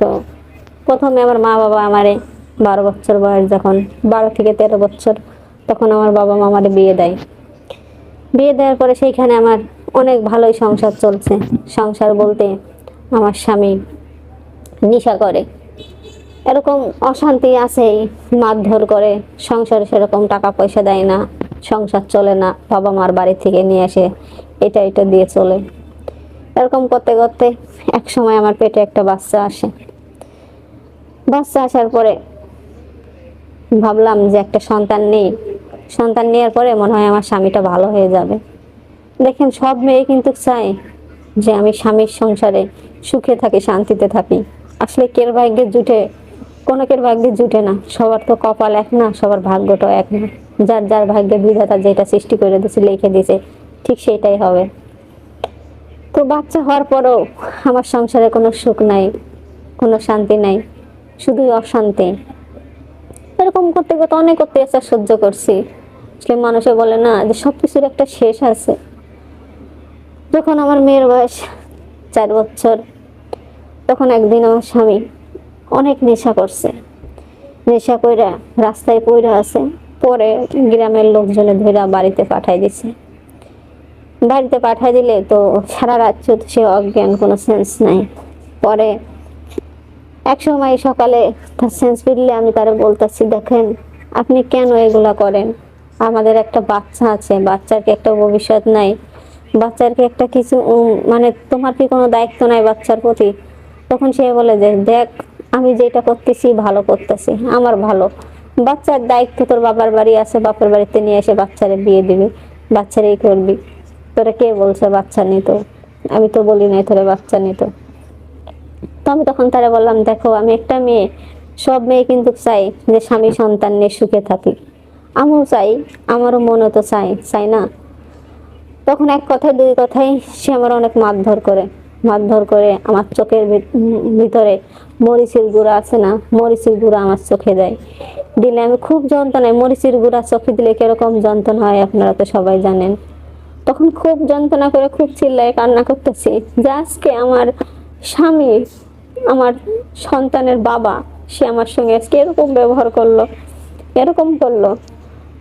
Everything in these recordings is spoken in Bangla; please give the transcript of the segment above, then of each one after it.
তো প্রথমে আমার মা বাবা আমারে বারো বছর বয়স যখন, বারো থেকে তেরো বছর, তখন আমার বাবা মা আমারে বিয়ে দেয়। বিয়ে দেওয়ার পরে সেইখানে আমার অনেক ভালোই সংসার চলছে। সংসার বলতে আমার স্বামী নেশা করে। এরকম অশান্তি আছেই, মারধর করে, সংসারে সেরকম টাকা পয়সা দেয় না, সংসার চলে না, বাবা মার বাড়ি থেকে নিয়ে আসে এটা এটা দিয়ে চলে। এরকম করতে করতে এক সময় আমার পেটে একটা বাচ্চা আসে। বাচ্চা আসার পরে ভাবলাম যে একটা সন্তান নেই। সন্তান নেওয়ার পরে মনে হয় আমার স্বামীটা ভালো হয়ে যাবে। দেখেন, সব মেয়ে কিন্তু চায় যে আমি স্বামীর সংসারে সুখে থাকি, শান্তিতে থাকি। আসলে কের ভাগ্যে জুটে, কোনো কের ভাগ্যে জুটে না। সবার তো কপাল এক না, সবার ভাগ্যটাও এক না। যার যার ভাগ্যে বিধাতা যেটা সৃষ্টি করে দিয়েছে লিখে দিয়েছে ঠিক সেটাই হবে। তো বাচ্চা হওয়ার পরেও আমার সংসারে কোনো সুখ নাই, কোনো শান্তি নাই। শুধুই অশান্তি। এরকম করতে করতে অনেক অত্যাচার সহ্য করছি। আসলে মানুষে বলে না যে সব কিছুর একটা শেষ আছে। যখন আমার মেয়ের বয়স চার বছর, তখন একদিন আমার স্বামী অনেক নেশা করছে। নেশা কইরা রাস্তায় পইরা আছে, পরে গ্রামের লোকজনে ধইরা বাড়িতে পাঠাই দিছে। বাড়িতে পাঠাই দিলে তো সারা রাত সে অজ্ঞান, কোনো সেন্স নাই। পরে এক সময় সকালে তার সেন্স ফিরলে আমি তারে বলতেছি, দেখেন, আপনি কেন এগুলা করেন? আমাদের একটা বাচ্চা আছে, বাচ্চার কি একটা ভবিষ্যৎ নাই? বাচ্চার কি একটা কিছু মানে তোমার কি কোনো দায়িত্ব নাই বাচ্চার প্রতি? তখন সে বলে যে, দেখ, আমি যেটা করতেছি ভালো করতেছি, আমার ভালো। বাচ্চার দায়িত্ব তোর বাবার বাড়ি আছে, বাপের বাড়িতে নিয়ে এসে বাচ্চারে বিয়ে দিবি বাচ্চারে এই করবি। তোরা কে বলছে বাচ্চা নিত? আমি তো বলি নাই তোরা বাচ্চা নিত। তো আমি তখন তারা বললাম, দেখো, আমি একটা মেয়ে, সব মেয়ে কিন্তু চাই যে স্বামী সন্তান নিয়ে সুখে থাকি আমিও চাই, আমারও মনও তো চাই চাই না? তখন এক কথায়, দুই কথায় সে আমার অনেক মারধর করে মারধর করে আমার চোখের ভিত- ভিতরে মরিচের গুঁড়া আছে না, মরিচের গুঁড়া আমার চোখে দেয়। দিলে আমি খুব যন্ত্রণায়, মরিচের গুঁড়া চোখে দিলে কীরকম যন্ত্রণা হয় আপনারা তো সবাই জানেন। তখন খুব যন্ত্রণা করে, খুব চিল্লায় কান্না করতেছি যে আজকে আমার স্বামী আমার সন্তানের বাবা, সে আমার সঙ্গে আজকে এরকম ব্যবহার করল, এরকম করল।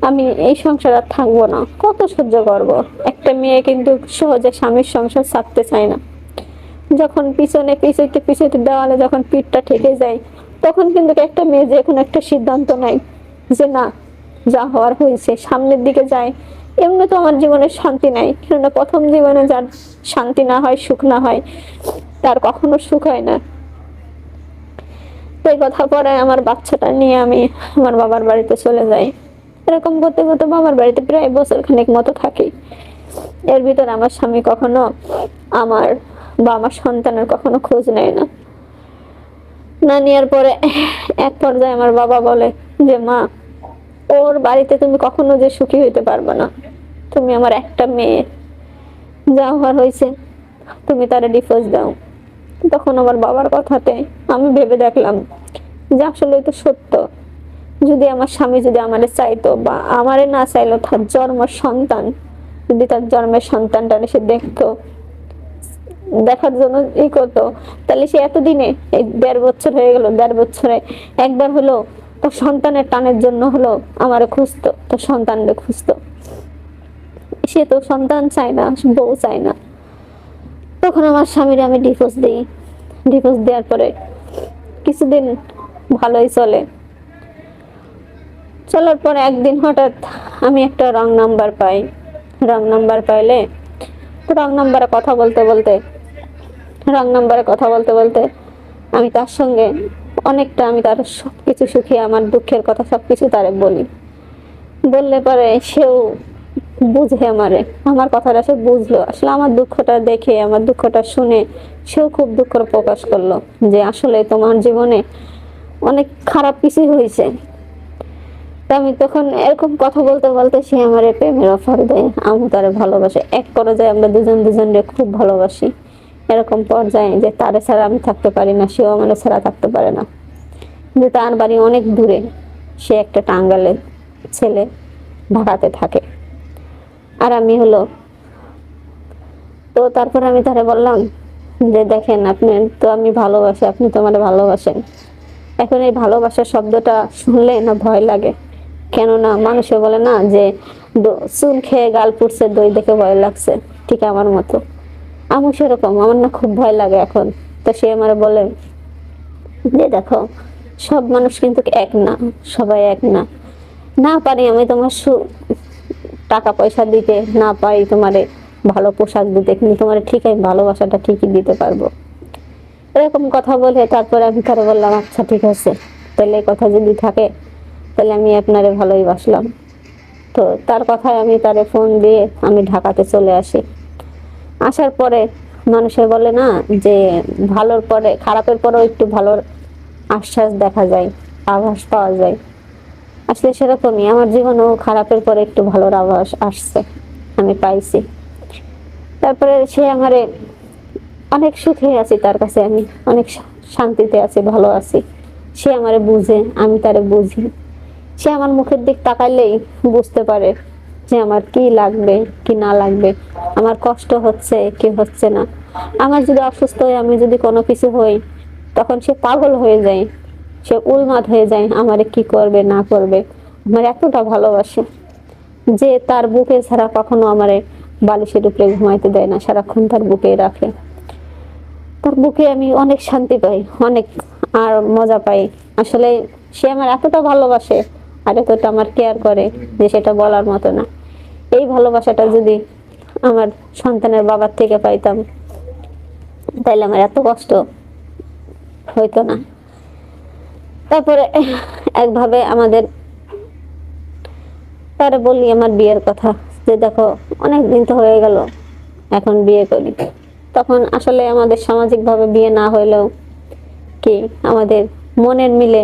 আমি এই সংসার আর থাকব না। কত সহ্য করব? একটা মেয়ে কিন্তু সহজে স্বামীর সংসার ছাড়তে চায় না। যখন পিছনে পিছুতে পিছুতে দেওয়ালে যখন পিঠটা ঠেকে যায়, তখন কিন্তু একটা মেয়ে যে কোনো একটা সিদ্ধান্ত নেয় যে না, যা হওয়ার হয়েছে, সামনের দিকে যায়। এমনি তো আমার জীবনে শান্তি নাই, কেননা প্রথম জীবনে যার শান্তি না হয়, সুখ না হয়, তার কখনো সুখ হয় না। এই কথা পরে আমার বাচ্চাটা নিয়ে আমি আমার বাবার বাড়িতে চলে যাই। এরকম করতে করতে বাবার বাড়িতে প্রায় বছর খানেক মতো থাকি। এর ভিতরে আমার স্বামী কখনো আমার বা আমার সন্তানের কখনো খোঁজ নেয় না। না নেওয়ার পরে এক পর্যায়ে আমার বাবা বলে যে, মা, ওর বাড়িতে তুমি কখনো যে সুখী হইতে পারবে না। তুমি আমার একটা মেয়ে। যা হওয়ার হয়েছে, তুমি তারা ডিভোর্স দাও। তখন আমার বাবার কথাতে আমি ভেবে দেখলাম যে আসলে তো সত্য। যদি আমার স্বামী যদি আমারে চাইতো বা আমারে না চাইলো তার জন্ম সন্তান, যদি তার জন্মের সন্তানটা সে দেখতো, দেখার জন্য ই করতো, তাহলে সে এতদিনে এই দেড় বছর হয়ে গেল, দেড় বছরে একবার হলো তার সন্তানের টানের জন্য হলো আমারে খুঁজতো, তার সন্তানরে খুঁজতো। সে তো সন্তান চায় না, বউ চায় না। তখন আমার স্বামীর আমি ডিভোর্স দিই। ডিভোর্স দেওয়ার পরে কিছুদিন ভালোই চলে। চলার পরে একদিন হঠাৎ আমি একটা রং নাম্বার পাই। রং নাম্বার পাইলে তো রং নাম্বারে কথা বলতে বলতে রং নাম্বারে কথা বলতে বলতে আমি তার সঙ্গে অনেকটা আমি তার সব কিছু সুখী, আমার দুঃখের কথা সব কিছু তারে বলি। বললে পরে সেও বুঝে আমারে। আমার কথাটা সে বুঝলো। আসলে আমার দুঃখটা দেখে, আমার দুঃখটা শুনে সেও খুব দুঃখ প্রকাশ করল যে আসলে তোমার জীবনে অনেক খারাপ কিছু হয়েছে। আমি তখন এরকম কথা বলতে বলতে সে আমার প্রেমের অফার দেয়। আমি তারে ভালোবাসে। এক পর্যায়ে আমরা দুজন দুজনকে খুব ভালোবাসি। এরকম পর্যায়ে যে তারে ছাড়া আমি থাকতে পারি না, সেও আমার ছাড়া থাকতে পারে না। কিন্তু তার বাড়ি অনেক দূরে, সে একটা টাঙ্গালের ছেলে ঢাকাতে থাকে। আর আমি হলো। তো তারপর আমি তারে বললাম যে, দেখেন আপনি তো আমি ভালোবাসি, আপনি তো আমার ভালোবাসেন। এখন এই ভালোবাসার শব্দটা শুনলে না ভয় লাগে। কেননা মানুষে বলে না যে চুন খেয়ে গাল পুড়ছে, দই দেখে ভয় লাগছে। ঠিক আমার মতো। আমি সেরকম, আমার না খুব ভয় লাগে এখন। তো সে আমার বলে, যে, দেখো, সব মানুষ কিন্তু এক না, সবাই এক না। না পারি আমি তোমার টাকা পয়সা দিতে না পারি তোমারে ভালো পোশাক দিতে, কিন্তু তোমার ঠিক আমি ভালোবাসাটা ঠিকই দিতে পারব। এরকম কথা বলে তারপরে আমি তারে বললাম আচ্ছা ঠিক আছে। তাহলে কথা যদি থাকে, তাহলে আমি আপনারে ভালোই বাসলাম। তো তার কথায় আমি তারে ফোন দিয়ে আমি ঢাকাতে চলে আসি। আসার পরে মানুষে বলে না যে, ভালোর পরে, খারাপের পরেও একটু ভালোর আশ্বাস দেখা যায়, আভাস পাওয়া যায়। আসলে সেরকমই। আমার জীবনেও খারাপের পরে একটু ভালোর আভাস আসছে, আমি পাইছি। তারপরে সে আমারে অনেক সুখে আছি তার কাছে আমি, অনেক শান্তিতে আছি, ভালো আছি। সে আমারে বুঝে, আমি তারে বুঝি। সে আমার মুখের দিক তাকাইলেই বুঝতে পারে যে আমার কি লাগবে, কি না লাগবে। আমার কষ্ট হচ্ছে, কি হচ্ছে না। আমার যদি অসুস্থ হয়ে আমি যদি কোনো কিছু হই, তখন সে পাগল হয়ে যায়। সে উন্মাদ হয়ে যায়, আমারে কি করবে, না করবে। আমার এতটা ভালোবাসে যে তার বুকে ছাড়া কখনো আমারে বালিশের উপরে ঘুমাইতে দেয় না, সারাক্ষণ তার বুকে রাখে। তার বুকে আমি অনেক শান্তি পাই, অনেক আর মজা পাই। আসলে সে আমার এতটা ভালোবাসে আর এতটা আমার কেয়ার করে যে সেটা বলার মতো না। এই ভালোবাসাটা যদি আমার সন্তানের বাবার থেকে পাইতাম, তাইলে আমার এত কষ্ট হইতো না। তারপরে একভাবে আমাদের তারে বললি আমার বিয়ের কথা, যে দেখো অনেক দিন তো হয়ে গেল, এখন বিয়ে করি। তখন আসলে আমাদের সামাজিকভাবে বিয়ে না হইলেও কি আমাদের মনের মিলে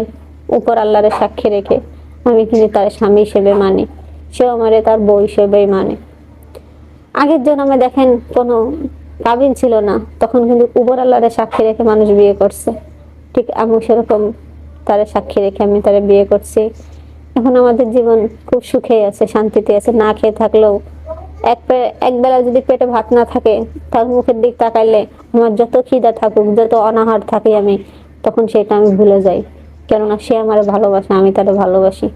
উপর আল্লাহরে সাক্ষী রেখে আমি কিন্তু তার স্বামী হিসেবে মানি, সেও আমারে তার বউ হিসেবেই মানে। আগের জন্মে দেখেন কোনো কাবিন ছিল না, তখন কিন্তু উপর আল্লাহরে সাক্ষী রেখে মানুষ বিয়ে করছে, ঠিক আমি সেরকম তারে সাক্ষী রেখে আমি তারা বিয়ে করছি। এখন আমাদের জীবন খুব সুখে আছে, শান্তিতে আছে, না খেয়ে থাকলেও। এক পে- এক বেলা যদি পেটে ভাত না থাকে, তার মুখের দিক তাকাইলে আমার যত খিদা থাকুক, যত অনাহার থাকি আমি, তখন সেটা আমি ভুলে যাই। কেননা সে আমার ভালোবাসে, আমি তারে ভালোবাসি।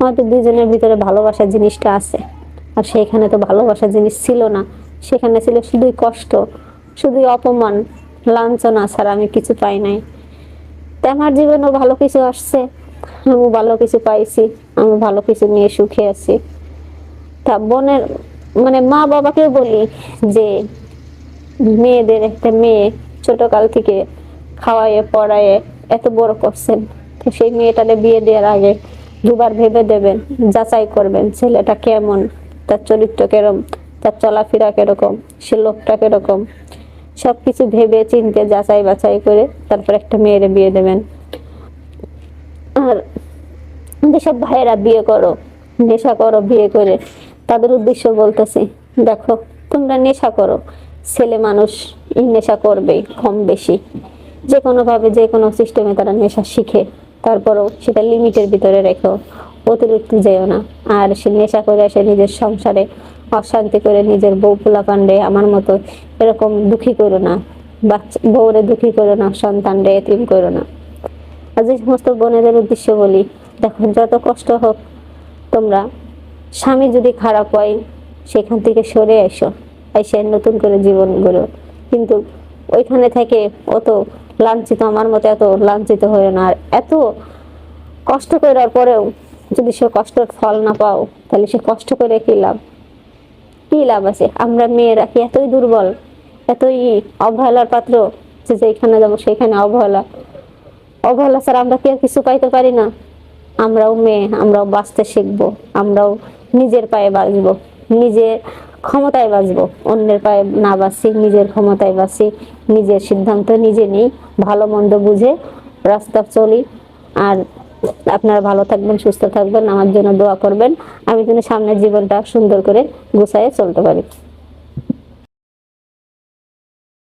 আমাদের দুজনের ভিতরে ভালোবাসা জিনিসটা আছে। আর সেইখানে তো ভালোবাসা জিনিস ছিল না। সেখানে ছিল শুধুই কষ্ট, শুধুই অপমান, লাঞ্ছনা ছাড়া আমি কিছু পাই নাই। আমার জীবনেও ভালো কিছু আসছে। আমি ভালো কিছু পাইছি, আমি ভালো কিছু নিয়ে সুখে আছি। তা বোনের মানে মা বাবাকে বলি যে, মেয়েদের একটা মেয়ে ছোটকাল থেকে খাওয়াইয়ে পড়াইয়ে এত বড় করছেন। সেই মেয়েটারে বিয়ে দেওয়ার আগে দুবার ভেবে দেবেন, যাচাই করবেন ছেলেটা কেমন, তার চরিত্র কেরম, তার চলাফেরা কীরকম, সে লোকটা কীরকম। সবকিছু ভেবে, চিনতে, যাচাই বাছাই করে তারপর একটা মেয়েরে বিয়ে দেবেন। আর যেসব ভাইয়েরা বিয়ে করো, নেশা করো বিয়ে করে, তাদের উদ্দেশ্য বলতেছি, দেখো, তোমরা নেশা করো। ছেলে মানুষ এই নেশা করবেই, কম বেশি। যে কোনো ভাবে যে কোনো সিস্টেমে তারা নেশা শিখে, তারপরও সেটা লিমিটের ভিতরে রেখো, অতিরিক্ত যেও না। আর সে নেশা করে, সে নিজের সংসারে অশান্তি করে নিজের বউ পোলা পান্ডে আমার মতো এরকম দুঃখী করো না। বাচ্চা বউরে দুঃখী করো না, সন্তানরে এতিম করো না। আর যে সমস্ত বোনেদের উদ্দেশ্য বলি, দেখো, যত কষ্ট হোক তোমরা, স্বামী যদি খারাপ হয়, সেখান থেকে সরে এসো, এসে নতুন করে জীবন গড়ো। কিন্তু ওইখানে থেকে অত লাঞ্ছিত, আমার মতো এত লাঞ্ছিত হয়ে না। আর এত কষ্ট করার পরেও যদি সে কষ্টের ফল না পাও, তাহলে সে কষ্ট করে কি লাভ? কি লাভ আছে? আমরা মেয়েরা কি এতই দুর্বল, এতই অবহেলার পাত্র যে যেখানে যাব সেখানে অবহেলা। অবহেলা ছাড়া আমরা কি আর কিছু পাইতে পারি না? আমরাও মেয়ে, আমরাও বাঁচতে শিখব, আমরাও নিজের পায়ে বাঁচবো নিজের ক্ষমতায় বাঁচবো। অন্যের পায়ে না বাঁচি, নিজের ক্ষমতায় বাঁচি, নিজের সিদ্ধান্ত নিজে নিই, ভালো মন্দ বুঝে রাস্তা চলি, আর আপনারা ভালো থাকবেন, সুস্থ থাকবেন, আমার জন্য দোয়া করবেন। আমি যেন সামনের জীবনটা সুন্দর করে গুছাইয়ে চলতে পারি।